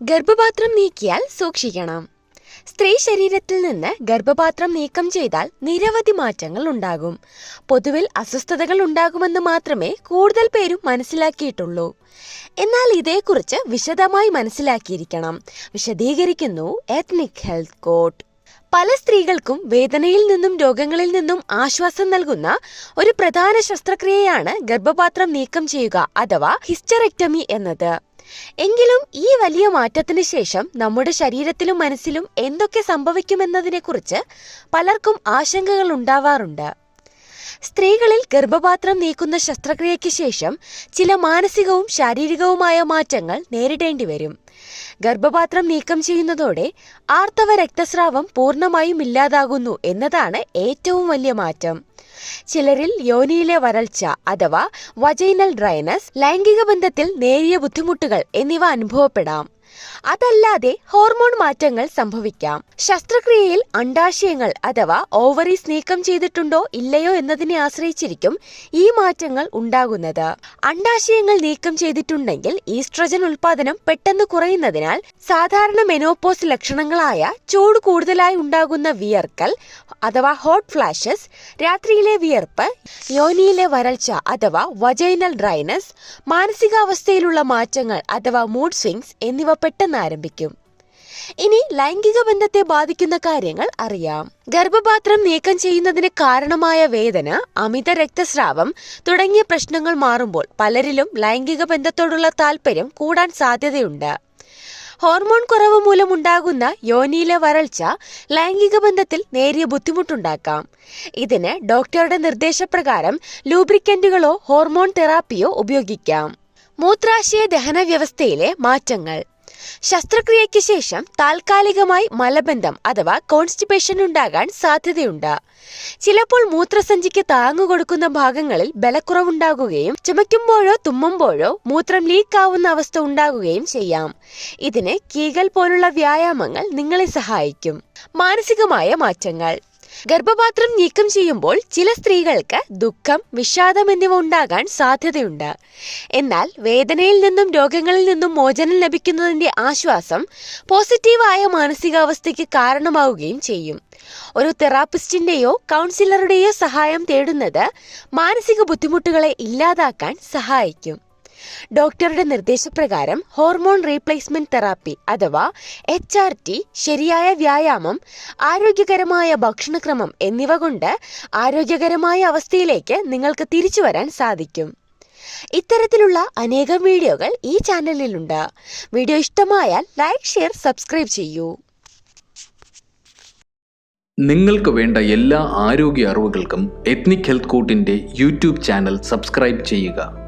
ഗർഭപാത്രം നീക്കിയാൽ സൂക്ഷിക്കണം. സ്ത്രീ ശരീരത്തിൽ നിന്ന് ഗർഭപാത്രം നീക്കം ചെയ്താൽ നിരവധി മാറ്റങ്ങൾ ഉണ്ടാകും. പൊതുവിൽ അസ്വസ്ഥതകൾ ഉണ്ടാകുമെന്ന് മാത്രമേ കൂടുതൽ പേരും മനസ്സിലാക്കിയിട്ടുള്ളൂ. എന്നാൽ ഇതേക്കുറിച്ച് വിശദമായി മനസ്സിലാക്കിയിരിക്കണം. വിശദീകരിക്കുന്നു എത്നിക് ഹെൽത്ത് കോട്ട് പല സ്ത്രീകൾക്കും വേദനയിൽ നിന്നും രോഗങ്ങളിൽ നിന്നും ആശ്വാസം നൽകുന്ന ഒരു പ്രധാന ശസ്ത്രക്രിയയാണ് ഗർഭപാത്രം നീക്കം ചെയ്യുക അഥവാ ഹിസ്റ്ററെക്ടമി എന്നത്. എങ്കിലും ഈ വലിയ മാറ്റത്തിന് ശേഷം നമ്മുടെ ശരീരത്തിലും മനസ്സിലും എന്തൊക്കെ സംഭവിക്കുമെന്നതിനെക്കുറിച്ച് പലർക്കും ആശങ്കകൾ ഉണ്ടാവാറുണ്ട്. സ്ത്രീകളിൽ ഗർഭപാത്രം നീക്കുന്ന ശസ്ത്രക്രിയയ്ക്ക് ശേഷം ചില മാനസികവും ശാരീരികവുമായ മാറ്റങ്ങൾ നേരിടേണ്ടി വരും. ഗർഭപാത്രം നീക്കം ചെയ്യുന്നതോടെ ആർത്തവ രക്തസ്രാവം പൂർണമായും ഇല്ലാതാകുന്നു എന്നതാണ് ഏറ്റവും വലിയ മാറ്റം. ചിലരിൽ യോനിയിലെ വരൾച്ച അഥവാ വജൈനൽ ഡ്രൈനസ് ലൈംഗിക ബന്ധത്തിൽ നേരിയ ബുദ്ധിമുട്ടുകൾ എന്നിവ അനുഭവപ്പെടാം. അതല്ലാതെ ഹോർമോൺ മാറ്റങ്ങൾ സംഭവിക്കാം. ശസ്ത്രക്രിയയിൽ അണ്ടാശയങ്ങൾ അഥവാ ഓവറീസ് നീക്കം ചെയ്തിട്ടുണ്ടോ ഇല്ലയോ എന്നതിനെ ആശ്രയിച്ചിരിക്കും ഈ മാറ്റങ്ങൾ ഉണ്ടാകുന്നത്. അണ്ടാശയങ്ങൾ നീക്കം ചെയ്തിട്ടുണ്ടെങ്കിൽ ഈസ്ട്രജൻ ഉൽപാദനം പെട്ടെന്ന് കുറയുന്നതിനാൽ സാധാരണ മെനോപോസ് ലക്ഷണങ്ങളായ ചൂട് കൂടുതലായി ഉണ്ടാകുന്ന വിയർക്കൽ അഥവാ ഹോട്ട് ഫ്ലാഷസ് രാത്രിയിലെ വിയർപ്പ് യോനിയിലെ വരൾച്ച അഥവാ വജൈനൽ ഡ്രൈനസ് മാനസികാവസ്ഥയിലുള്ള മാറ്റങ്ങൾ അഥവാ മൂഡ് സ്വിങ്സ് എന്നിവ പെട്ടെന്ന് ആരംഭിക്കും ഇനി ലൈംഗിക ബന്ധത്തെ ബാധിക്കുന്ന കാര്യങ്ങൾ അറിയാം. ഗർഭപാത്രം നീക്കം ചെയ്യുന്നതിന് കാരണമായ വേദന അമിത രക്തസ്രാവം തുടങ്ങിയ പ്രശ്നങ്ങൾ മാറുമ്പോൾ പലരിലും ലൈംഗിക ബന്ധത്തോടുള്ള താല്പര്യം കൂടാൻ സാധ്യതയുണ്ട്. ഹോർമോൺ കുറവ് മൂലമുണ്ടാകുന്ന യോനിയിലെ വരൾച്ച ലൈംഗിക ബന്ധത്തിൽ നേരിയ ബുദ്ധിമുട്ടുണ്ടാക്കാം. ഇതിന് ഡോക്ടറുടെ നിർദ്ദേശപ്രകാരം ലൂബ്രിക്കന്റുകളോ ഹോർമോൺ തെറാപ്പിയോ ഉപയോഗിക്കാം. മൂത്രാശയ ദഹന വ്യവസ്ഥയിലെ മാറ്റങ്ങൾ. ശസ്ത്രക്രിയയ്ക്ക് ശേഷം താൽക്കാലികമായി മലബന്ധം അഥവാ കോൺസ്റ്റിപ്പേഷൻ ഉണ്ടാകാൻ സാധ്യതയുണ്ട്. ചിലപ്പോൾ മൂത്രസഞ്ചിക്ക് താങ്ങുകൊടുക്കുന്ന ഭാഗങ്ങളിൽ ബലക്കുറവുണ്ടാകുകയും ചുമയ്ക്കുമ്പോഴോ തുമ്മുമ്പോഴോ മൂത്രം ലീക്കാവുന്ന അവസ്ഥ ഉണ്ടാകുകയും ചെയ്യാം. ഇതിന് കീഗൽ പോലുള്ള വ്യായാമങ്ങൾ നിങ്ങളെ സഹായിക്കും. മാനസികമായ മാറ്റങ്ങൾ. ഗർഭപാത്രം നീക്കം ചെയ്യുമ്പോൾ ചില സ്ത്രീകൾക്ക് ദുഃഖം വിഷാദം എന്നിവ ഉണ്ടാകാൻ സാധ്യതയുണ്ട്. എന്നാൽ വേദനയിൽ നിന്നും രോഗങ്ങളിൽ നിന്നും മോചനം ലഭിക്കുന്നതിന്റെ ആശ്വാസം പോസിറ്റീവായ മാനസികാവസ്ഥയ്ക്ക് കാരണമാവുകയും ചെയ്യും. ഒരു തെറാപ്പിസ്റ്റിന്റെയോ കൗൺസിലറുടെയോ സഹായം തേടുന്നത് മാനസിക ബുദ്ധിമുട്ടുകളെ ഇല്ലാതാക്കാൻ സഹായിക്കും. ഡോക്ടറുടെ നിർദ്ദേശപ്രകാരം ഹോർമോൺ റീപ്ലേസ്മെന്റ് തെറാപ്പി അഥവാ എച്ച് ആർ ടി ശരിയായ വ്യായാമം ആരോഗ്യകരമായ ഭക്ഷണക്രമം എന്നിവ കൊണ്ട് ആരോഗ്യകരമായ അവസ്ഥയിലേക്ക് നിങ്ങൾക്ക് തിരിച്ചു വരാൻ സാധിക്കും. ഇത്തരത്തിലുള്ള അനേകം വീഡിയോകൾ ഈ ചാനലിലുണ്ട്. വീഡിയോ ഇഷ്ടമായാൽ ലൈക്ക് ഷെയർ സബ്സ്ക്രൈബ് ചെയ്യൂ. നിങ്ങൾക്ക് വേണ്ട എല്ലാ ആരോഗ്യ അറിവുകൾക്കും എത്നിക് ഹെൽത്ത് കോട്ടിന്റെ യൂട്യൂബ് ചാനൽ സബ്സ്ക്രൈബ് ചെയ്യുക.